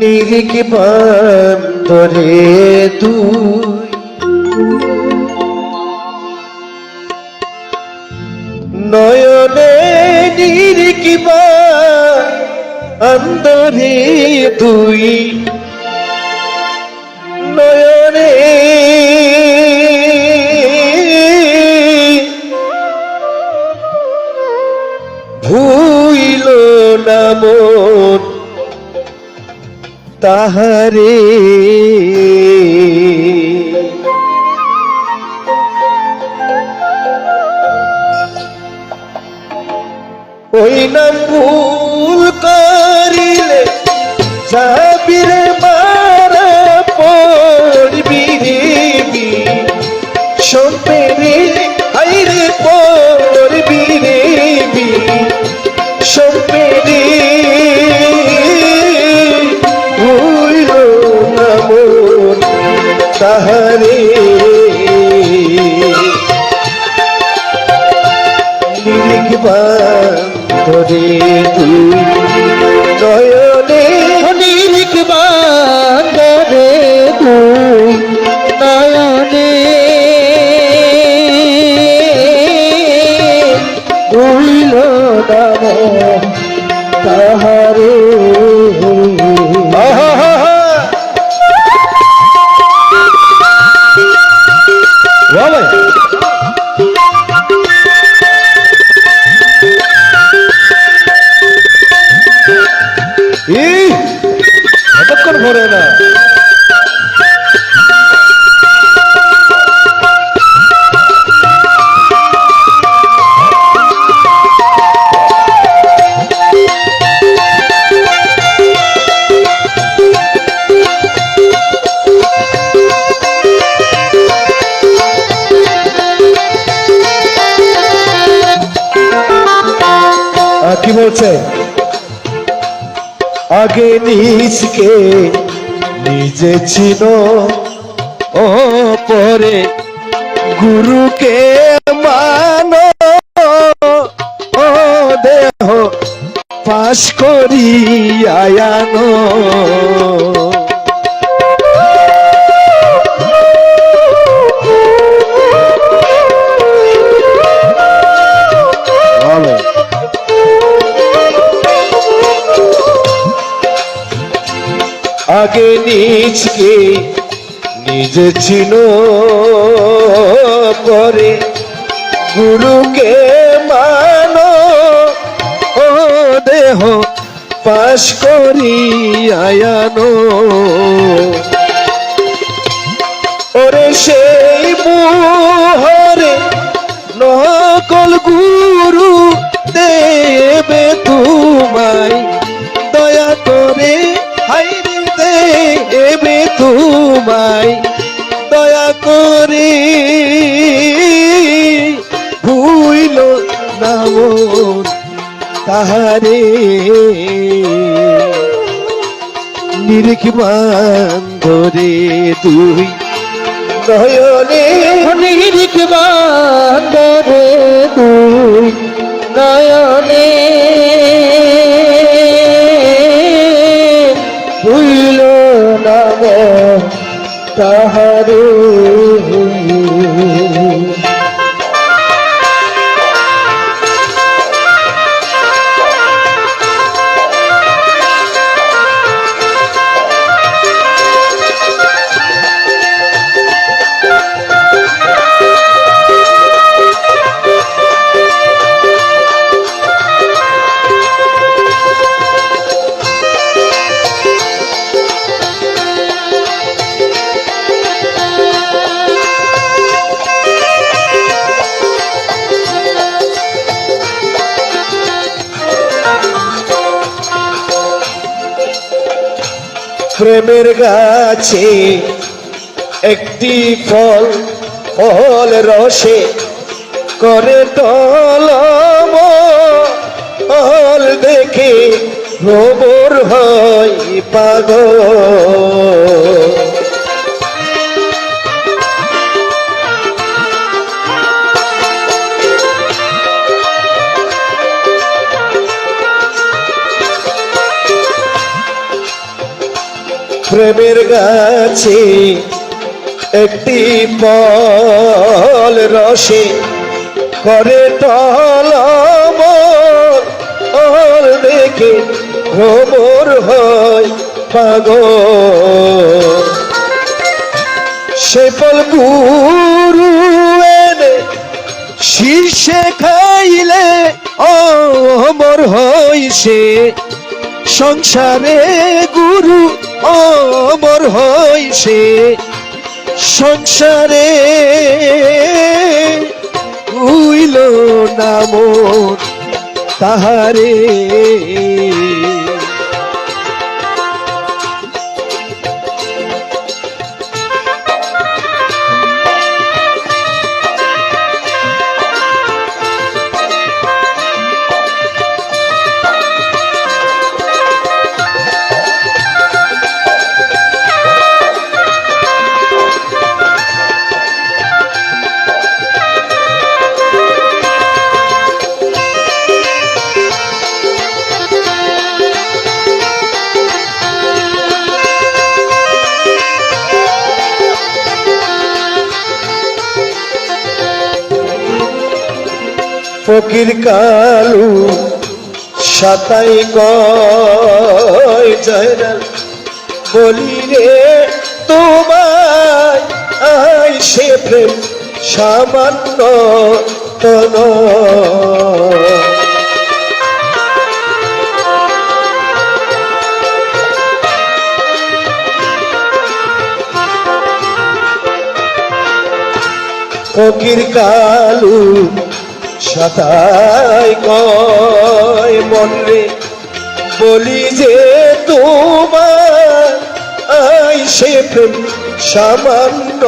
নিরিক বান্দরে তুই। নয়নে নিরিক বান্দরে তুই। নয়নে ভুইল নামন তাহারে ওই নাম তাহারে কি বলছে? আগে নিজকে নিজে ছিল ও পরে গুরুকে মানো, ও দেহ পাশ করি আয়ানো আগে নিজকে নিজে ছিল করে। গুরুকে মানো ও দেহ পাশ করি আয়ানো তোমায় দয়া করে। ভুইল নাম তাহারে। নিরিখ ধরে তুই নয়নে। নিরিক বান্দরে তুই নয়নে। প্রেমের গাছে একটি ফল ফল রসে করে টলম ফল দেখে নবর হয় পাগল। প্রেমের গাছে একটি ফল রসে করে ওর দেখে ভ্রমর হয় পাগল। সে ফল গুরু এনে শীর্ষে খাইলে অমর হয় সে। সংসারে গুরু অমর হয় সংসারে। উইল নাম তাহারে। ফকির কালু সাতাই জয়নাল বলি রে তোমায় আই সে প্রেম সামান্য তন। ফকির কালু সাতাই কয় মনরে বলি যে তোমার আই সে প্রেম সামান্য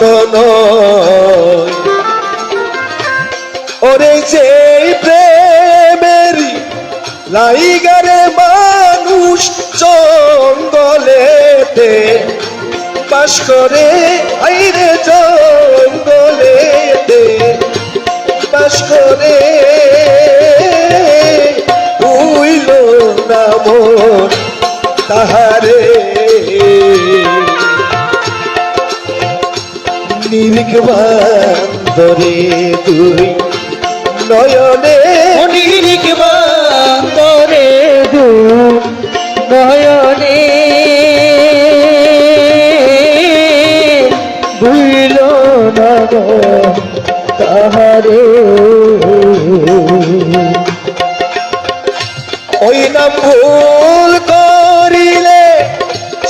তো ওরে যে প্রেমেরই লাইগারে মানুষ জঙ্গলেতে বাস করে আইরে জঙ্গলেতে বাস করে উইল নাম তাহারে। নিরিখ বান্দরে তুই নয়নে দু নয়নে ভুইল না গো তাহারে ওই না ভুল করিলে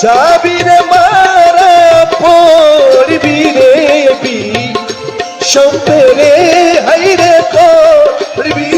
যাবি রে মারা পড়বি রে বি। সম্পেরে হাইরে পড়বি